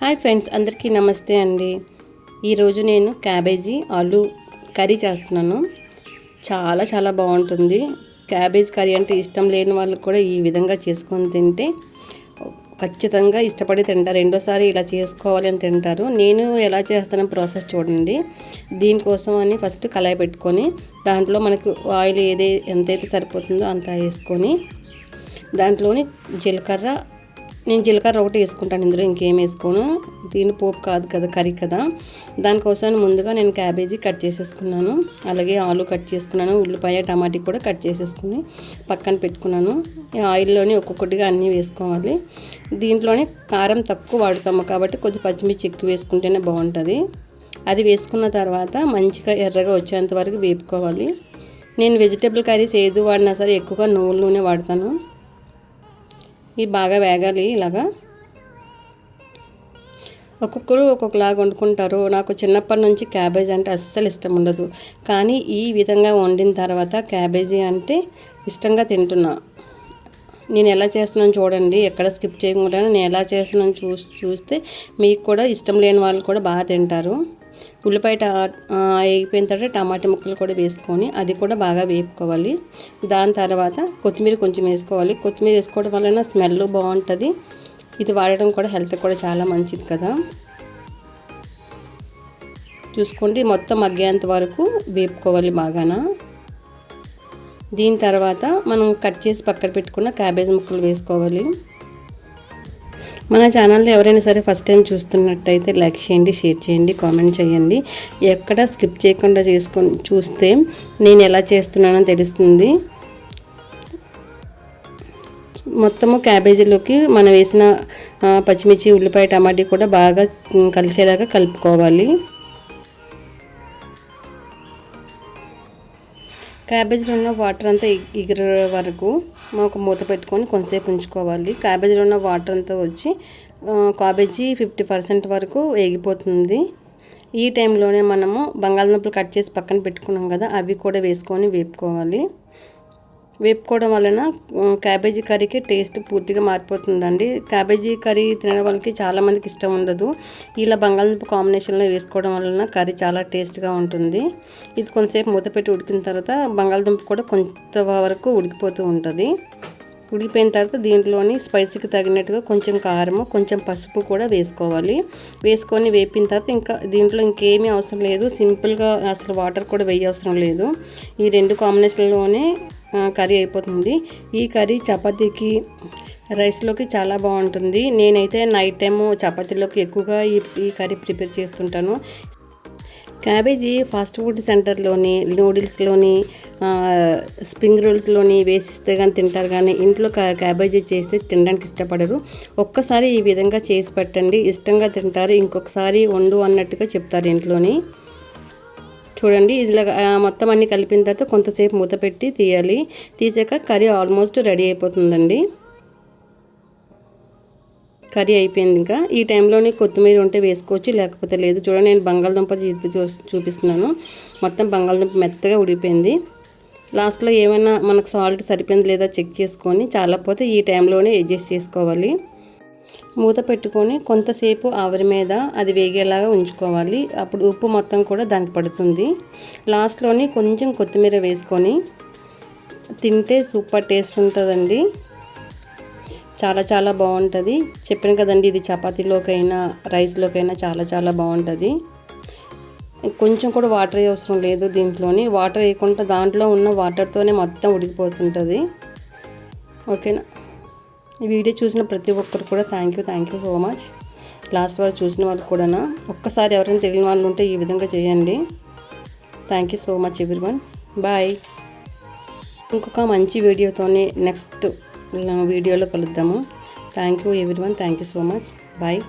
Hi friends అందరికీ నమస్తే అండి. ఈరోజు నేను క్యాబేజీ ఆలు కర్రీ చేస్తున్నాను. చాలా చాలా బాగుంటుంది. క్యాబేజ్ కర్రీ అంటే ఇష్టం లేని వాళ్ళకి కూడా ఈ విధంగా చేసుకొని తింటే ఖచ్చితంగా ఇష్టపడి తింటారు. రెండోసారి ఇలా చేసుకోవాలి అని తింటారు. నేను ఎలా చేస్తానో ప్రాసెస్ చూడండి. దీనికోసం అని ఫస్ట్ కళాయి పెట్టుకొని దాంట్లో మనకు ఆయిల్ ఏదే ఎంతైతే సరిపోతుందో అంత వేసుకొని దాంట్లోని జీలకర్ర నేను జీలకర్ర ఒకటి వేసుకుంటాను ఇందులో ఇంకేం వేసుకోను. దీని పోపు కాదు కదా కర్రీ కదా. దానికోసం ముందుగా నేను క్యాబేజీ కట్ చేసేసుకున్నాను. అలాగే ఆలు కట్ చేసుకున్నాను ఉల్లిపాయ టమాటీ కూడా కట్ చేసేసుకుని పక్కన పెట్టుకున్నాను. ఆయిల్లోని ఒక్కొక్కటిగా అన్నీ వేసుకోవాలి. దీంట్లోనే కారం తక్కువ వాడుతాము కాబట్టి కొంచెం పచ్చిమిర్చి ఎక్కువ వేసుకుంటేనే బాగుంటుంది. అది వేసుకున్న తర్వాత మంచిగా ఎర్రగా వచ్చేంత వరకు వేపుకోవాలి. నేను వెజిటేబుల్ కర్రీస్ ఏది వాడినా సరే ఎక్కువగా నువ్వుల నూనె వాడతాను. ఇవి బాగా వేగాలి ఇలాగా. ఒక్కొక్కరు ఒక్కొక్కలాగా వండుకుంటారు. నాకు చిన్నప్పటి నుంచి క్యాబేజీ అంటే అస్సలు ఇష్టం ఉండదు. కానీ ఈ విధంగా వండిన తర్వాత క్యాబేజీ అంటే ఇష్టంగా తింటున్నా. నేను ఎలా చేస్తున్నాను చూడండి. ఎక్కడ స్కిప్ చేయకుండా నేను ఎలా చేస్తున్నాను చూ చూస్తే మీకు కూడా ఇష్టం లేని వాళ్ళు కూడా బాగా తింటారు. ఉల్లిపాయ అయిపోయిన తర్వాత టమాటా ముక్కలు కూడా వేసుకొని అది కూడా బాగా వేపుకోవాలి. దాని తర్వాత కొత్తిమీర కొంచెం వేసుకోవాలి. కొత్తిమీర వేసుకోవడం వలన స్మెల్ బాగుంటుంది. ఇది వాడటం కూడా హెల్త్ కూడా చాలా మంచిది కదా. చూసుకోండి మొత్తం మగ్గేంత వరకు వేపుకోవాలి బాగానా. దీని తర్వాత మనం కట్ చేసి పక్కన పెట్టుకున్న క్యాబేజ్ ముక్కలు వేసుకోవాలి. మన ఛానల్లో ఎవరైనా సరే ఫస్ట్ టైం చూస్తున్నట్టయితే లైక్ చేయండి షేర్ చేయండి కామెంట్ చేయండి. ఎక్కడ స్కిప్ చేయకుండా చేసుకొని చూస్తే నేను ఎలా చేస్తున్నానో తెలుస్తుంది. మొత్తము క్యాబేజీలోకి మనం వేసిన పచ్చిమిర్చి ఉల్లిపాయ టమాటీ కూడా బాగా కలిసేలాగా కలుపుకోవాలి. క్యాబేజీలో ఉన్న వాటర్ అంతా ఎగిరే వరకు ఒక మూత పెట్టుకొని కొంతసేపు ఉంచుకోవాలి. క్యాబేజీలో ఉన్న వాటర్ అంతా వచ్చి క్యాబేజీ ఫిఫ్టీ పర్సెంట్ వరకు వేగిపోతుంది. ఈ టైంలోనే మనము బంగాళదుంపలు కట్ చేసి పక్కన పెట్టుకున్నాం కదా అవి కూడా వేసుకొని వేపుకోవాలి. వేపుకోవడం వలన క్యాబేజీ కర్రీకి టేస్ట్ పూర్తిగా మారిపోతుందండి. క్యాబేజీ కర్రీ తినడం వాళ్ళకి చాలామందికి ఇష్టం ఉండదు. ఇలా బంగాళదుంప కాంబినేషన్లో వేసుకోవడం వలన కర్రీ చాలా టేస్ట్గా ఉంటుంది. ఇది కొంతసేపు మూత పెట్టి ఉడికిన తర్వాత బంగాళదుంప కూడా కొంత వరకు ఉడికిపోతూ ఉంటుంది. ఉడికిపోయిన తర్వాత దీంట్లోని స్పైసీకి తగినట్టుగా కొంచెం కారము కొంచెం పసుపు కూడా వేసుకోవాలి. వేసుకొని వేపిన తర్వాత ఇంకా దీంట్లో ఇంకేమీ అవసరం లేదు. సింపుల్గా అసలు వాటర్ కూడా వేయ అవసరం లేదు. ఈ రెండు కాంబినేషన్లోనే కర్రీ అయిపోతుంది. ఈ కర్రీ చపాతీకి రైస్లోకి చాలా బాగుంటుంది. నేనైతే నైట్ టైము చపాతీలోకి ఎక్కువగా ఈ ఈ కర్రీ ప్రిపేర్ చేస్తుంటాను. క్యాబేజీ ఫాస్ట్ ఫుడ్ సెంటర్లోని నూడిల్స్లోని స్ప్రింగ్ రోల్స్లోని వేసిస్తే కానీ తింటారు కానీ ఇంట్లో క్యాబేజీ చేస్తే తినడానికి ఇష్టపడరు. ఒక్కసారి ఈ విధంగా చేసి పెట్టండి. ఇష్టంగా తింటారు. ఇంకొకసారి వండు అన్నట్టుగా చెప్తారు ఇంట్లోని. చూడండి ఇలా మొత్తం అన్నీ కలిపిన తర్వాత కొంతసేపు మూత పెట్టి తీయాలి. తీసాక కర్రీ ఆల్మోస్ట్ రెడీ అయిపోతుందండి. కర్రీ అయిపోయింది ఇంకా. ఈ టైంలోనే కొత్తిమీర ఉంటే వేసుకోవచ్చు లేకపోతే లేదు. చూడండి నేను బంగాళదుంప చూపిస్తున్నాను. మొత్తం బంగాళదుంప మెత్తగా ఉడిపోయింది లాస్ట్లో ఏమైనా మనకు సాల్ట్ సరిపోయింది లేదా చెక్ చేసుకొని చాలకపోతే ఈ టైంలోనే అడ్జస్ట్ చేసుకోవాలి. మూత పెట్టుకొని కొంతసేపు ఆవిరి మీద అది వేగేలాగా ఉంచుకోవాలి. అప్పుడు ఉప్పు మొత్తం కూడా దానికి పడుతుంది. లాస్ట్లోని కొంచెం కొత్తిమీర వేసుకొని తింటే సూపర్ టేస్ట్ ఉంటుందండి. చాలా చాలా బాగుంటుంది. చెప్పాను కదండి ఇది చపాతీలోకైనా రైస్లోకైనా చాలా చాలా బాగుంటుంది. కొంచెం కూడా వాటర్ అవసరం లేదు దీంట్లోని. వాటర్ వేయకుండా దాంట్లో ఉన్న వాటర్తోనే మొత్తం ఉడికిపోతుంటుంది. ఓకేనా? ఈ వీడియో చూసిన ప్రతి ఒక్కరు కూడా thank you thank you so much last వారు చూసిన వాళ్ళు కూడా ఒక్కసారి ఎవరైనా తెలియని వాళ్ళు ఉంటే ఈ విధంగా చేయండి. Thank you so much one bye ఇంకొక మంచి వీడియోతోనే నెక్స్ట్ వీడియోలో కలుద్దాము. Thank you one thank you so much bye